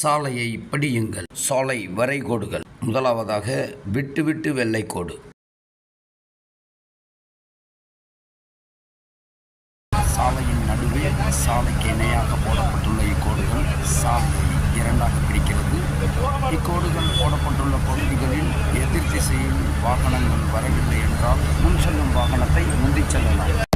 சாலையை படியுங்கள். சாலை வரைகோடுகள். முதலாவதாக விட்டு விட்டு வெள்ளைக்கோடு. சாலையின் நடுவே சாலைக்கு இணையாக போடப்பட்டுள்ள இக்கோடுகள் சாலையை இரண்டாக பிரிக்கிறது. இக்கோடுகள் போடப்பட்டுள்ள பகுதிகளில் எதிர் திசையில் வாகனங்கள் வரவில்லை என்றால் முன் செல்லும் வாகனத்தை முந்திச் செல்லலாம்.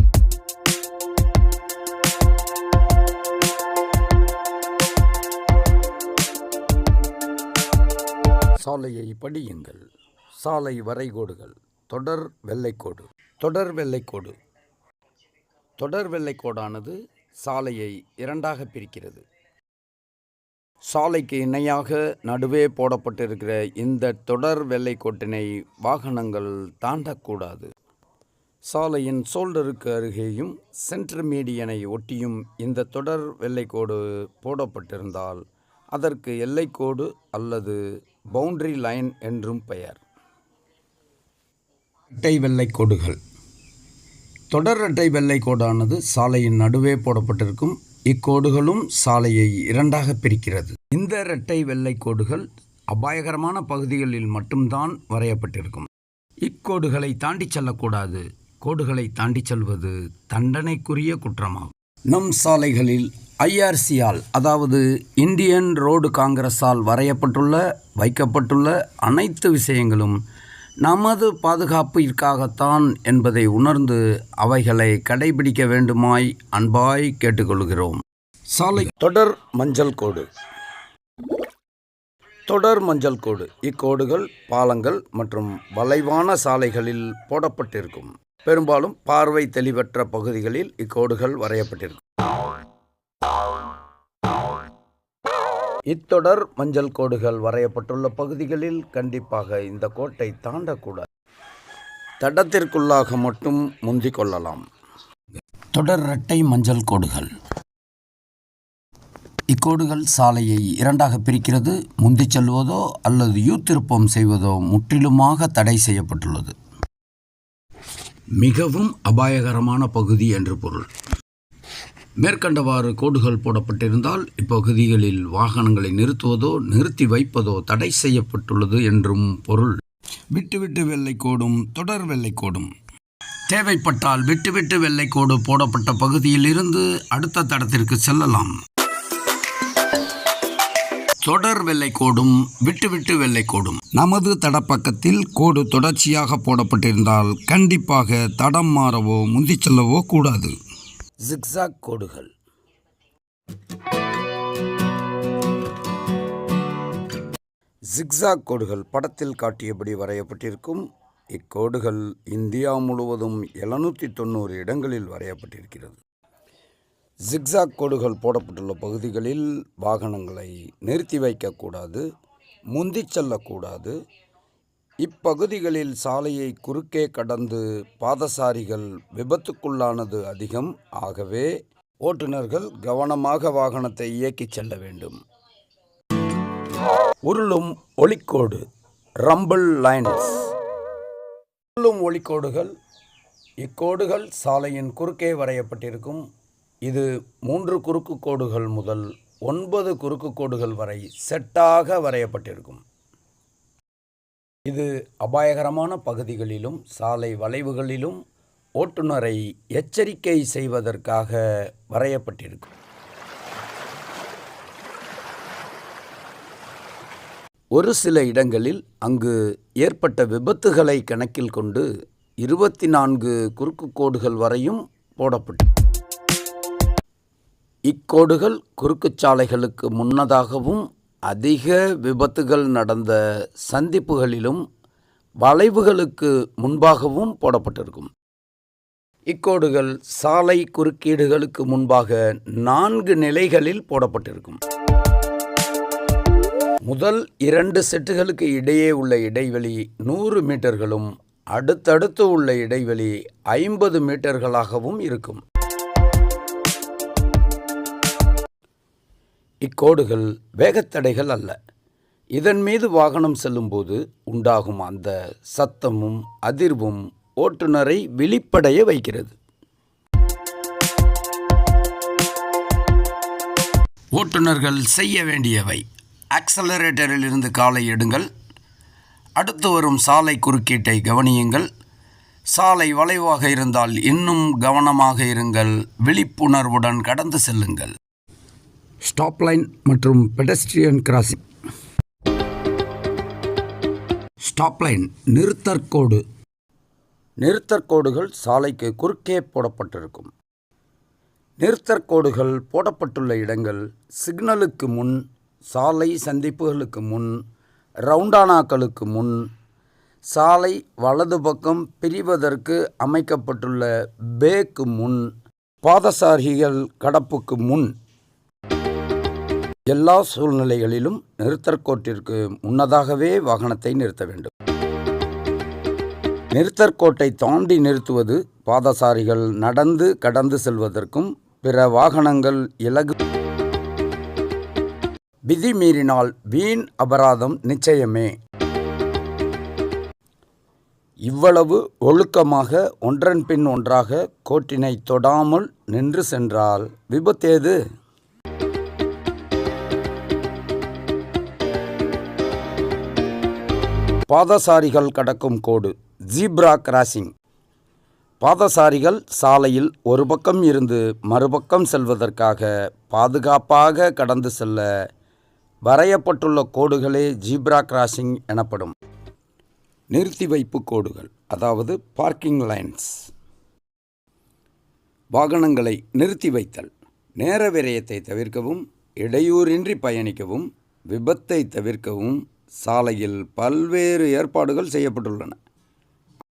சாலையை படியுங்கள். சாலை வரைகோடுகள். தொடர் வெள்ளைக்கோடு. தொடர் வெள்ளைக்கோடு. தொடர் வெள்ளைக்கோடானது சாலையை இரண்டாக பிரிக்கிறது. சாலைக்கு இணையாக நடுவே போடப்பட்டிருக்கிற இந்த தொடர் வெள்ளைக்கோட்டினை வாகனங்கள் தாண்டக்கூடாது. சாலையின் சோல்டருக்கு அருகேயும் சென்டர் மீடியனை ஒட்டியும் இந்த தொடர் வெள்ளைக்கோடு போடப்பட்டிருந்தால் அதற்கு எல்லைக்கோடு அல்லது பவுண்டரி லைன் என்றும் பெயர். இரட்டை வெள்ளைக்கோடுகள் தொடர் இரட்டை வெள்ளைக்கோடானது சாலையின் நடுவே போடப்பட்டிருக்கும். இக்கோடுகளும் சாலையை இரண்டாக பிரிக்கிறது. இந்த இரட்டை வெள்ளைக்கோடுகள் அபாயகரமான பகுதிகளில் மட்டும்தான் வரையப்பட்டிருக்கும். இக்கோடுகளை தாண்டிச் செல்லக்கூடாது. கோடுகளை தாண்டிச் செல்வது தண்டனைக்குரிய குற்றமாகும். நம் சாலைகளில் ஐஆர்சியால் அதாவது இந்தியன் ரோடு காங்கிரஸால் வரையப்பட்டுள்ள வைக்கப்பட்டுள்ள அனைத்து விஷயங்களும் நமது பாதுகாப்பிற்காகத்தான் என்பதை உணர்ந்து அவைகளை கடைபிடிக்க வேண்டுமாய் அன்பாய் கேட்டுக்கொள்கிறோம். சாலை தொடர் மஞ்சள் கோடு. தொடர் மஞ்சள் கோடு. இக்கோடுகள் பாலங்கள் மற்றும் வளைவான சாலைகளில் போடப்பட்டிருக்கும். பெரும்பாலும் பார்வை தெளிவற்ற பகுதிகளில் இக்கோடுகள் வரையப்பட்டிருக்கும். இத்தொடர் மஞ்சள் கோடுகள் வரையப்பட்டுள்ள பகுதிகளில் கண்டிப்பாக இந்த கோட்டை தாண்டக்கூடாது. தடத்திற்குள்ளாக மட்டும் முந்திக் கொள்ளலாம். தொடர் இரட்டை மஞ்சள் கோடுகள். இக்கோடுகள் சாலையை இரண்டாக பிரிக்கிறது முந்திச் செல்வதோ அல்லது யூ திருப்பம் செய்வதோ முற்றிலுமாக தடை செய்யப்பட்டுள்ளது. மிகவும் அபாயகரமான பகுதி என்று பொருள். மேற்கண்டவாறு கோடுகள் போடப்பட்டிருந்தால் இப்பகுதிகளில் வாகனங்களை நிறுத்துவதோ நிறுத்தி வைப்பதோ தடை செய்யப்பட்டுள்ளது என்றும் பொருள். விட்டுவிட்டு வெள்ளைக்கோடும் தொடர் வெள்ளை கோடும். தேவைப்பட்டால் விட்டுவிட்டு வெள்ளைக்கோடு போடப்பட்ட பகுதியில் இருந்து அடுத்த தடத்திற்கு செல்லலாம். தொடர் வெள்ளை கோடும் விட்டுவிட்டு வெள்ளைக்கோடும் நமது தடப்பக்கத்தில் கோடு தொடர்ச்சியாக போடப்பட்டிருந்தால் கண்டிப்பாக தடம் மாறவோ முந்திச் செல்லவோ கூடாது. ஜிக்ஸாக் கோடுகள். ஜிக்ஸாக் கோடுகள் படத்தில் காட்டியபடி வரையப்பட்டிருக்கும். இக்கோடுகள் இந்தியா முழுவதும் எழுநூற்றி தொண்ணூறு இடங்களில் வரையப்பட்டிருக்கிறது. ஜிக்ஸாக் கோடுகள் போடப்பட்டுள்ள பகுதிகளில் வாகனங்களை நிறுத்தி வைக்கக்கூடாது முந்திச் செல்லக்கூடாது இப்பகுதிகளில் சாலையை குறுக்கே கடந்து பாதசாரிகள் விபத்துக்குள்ளானது அதிகம். ஆகவே ஓட்டுநர்கள் கவனமாக வாகனத்தை இயக்கிச் செல்ல வேண்டும். உருளும் ஒளிக்கோடு ரம்பிள் லைன்ஸ் உருளும் ஒளிக்கோடுகள் இக்கோடுகள் சாலையின் குறுக்கே வரையப்பட்டிருக்கும். இது மூன்று குறுக்கு கோடுகள் முதல் ஒன்பது குறுக்கு கோடுகள் வரை செட்டாக வரையப்பட்டிருக்கும். இது அபாயகரமான பகுதிகளிலும் சாலை வளைவுகளிலும் ஓட்டுநரை எச்சரிக்கை செய்வதற்காக வரையப்பட்டிருக்கும். ஒரு சில இடங்களில் அங்கு ஏற்பட்ட விபத்துகளை கணக்கில் கொண்டு இருபத்தி நான்கு குறுக்கு கோடுகள் வரையும் போடப்பட்டு. இக்கோடுகள் குறுக்குச் சாலைகளுக்கு முன்னதாகவும் அதிக விபத்துகள் நடந்த சந்திப்புகளிலும் வளைவுகளுக்கு முன்பாகவும் போடப்பட்டிருக்கும். இக்கோடுகள் சாலை குறுக்கீடுகளுக்கு முன்பாக நான்கு நிலைகளில் போடப்பட்டிருக்கும். முதல் இரண்டு செட்டுகளுக்கு இடையே உள்ள இடைவெளி நூறு மீட்டர்களும் அடுத்தடுத்து உள்ள இடைவெளி ஐம்பது மீட்டர்களாகவும் இருக்கும். இக்கோடுகள் வேகத்தடைகள் அல்ல. இதன் மீது வாகனம் செல்லும்போது உண்டாகும் அந்த சத்தமும் அதிர்வும் ஓட்டுநரை விழிப்படைய வைக்கிறது. ஓட்டுநர்கள் செய்ய வேண்டியவை. ஆக்சலரேட்டரில் இருந்து காலை எடுங்கள். அடுத்து வரும் சாலை குறுக்கீட்டை கவனியுங்கள். சாலை வளைவாக இருந்தால் இன்னும் கவனமாக இருங்கள். விழிப்புணர்வுடன் கடந்து செல்லுங்கள். ஸ்டாப் லைன் மற்றும் பெடஸ்ட்ரியன் கிராசிங். ஸ்டாப் லைன் நிறுத்தற்கோடு நிறுத்தற்கோடுகள் சாலைக்கு குறுக்கே போடப்பட்டிருக்கும். நிறுத்தற்கோடுகள் போடப்பட்டுள்ள இடங்கள் சிக்னலுக்கு முன் சாலை சந்திப்புகளுக்கு முன் ரவுண்டானாக்களுக்கு முன் சாலை வலது பக்கம் பிரிவதற்கு அமைக்கப்பட்டுள்ள பேக்கு முன் பாதசாரிகள் கடப்புக்கு முன். எல்லா சூழ்நிலைகளிலும் நிறுத்தற்கோட்டிற்கு முன்னதாகவே வாகனத்தை நிறுத்த வேண்டும். நிறுத்தற்கோட்டை தாண்டி நிறுத்துவது பாதசாரிகள் நடந்து கடந்து செல்வதற்கும் பிற வாகனங்கள் இலகு. விதி மீறினால் வீண் அபராதம் நிச்சயமே. இவ்வளவு ஒழுக்கமாக ஒன்றன் பின் ஒன்றாக கோட்டினை தொடாமல் நின்று சென்றால் விபத்தேது? பாதசாரிகள் கடக்கும் கோடு ஜீப்ரா கிராசிங். பாதசாரிகள் சாலையில் ஒரு பக்கம் இருந்து மறுபக்கம் செல்வதற்காக பாதுகாப்பாக கடந்து செல்ல வரையப்பட்டுள்ள கோடுகளே ஜீப்ரா கிராசிங் எனப்படும். நிறுத்தி வைப்பு கோடுகள் அதாவது பார்க்கிங் லைன்ஸ். வாகனங்களை நிறுத்தி வைத்தல் நேர விரயத்தை தவிர்க்கவும் இடையூறின்றி பயணிக்கவும் விபத்தை தவிர்க்கவும் சாலையில் பல்வேறு ஏற்பாடுகள் செய்யப்பட்டுள்ளன.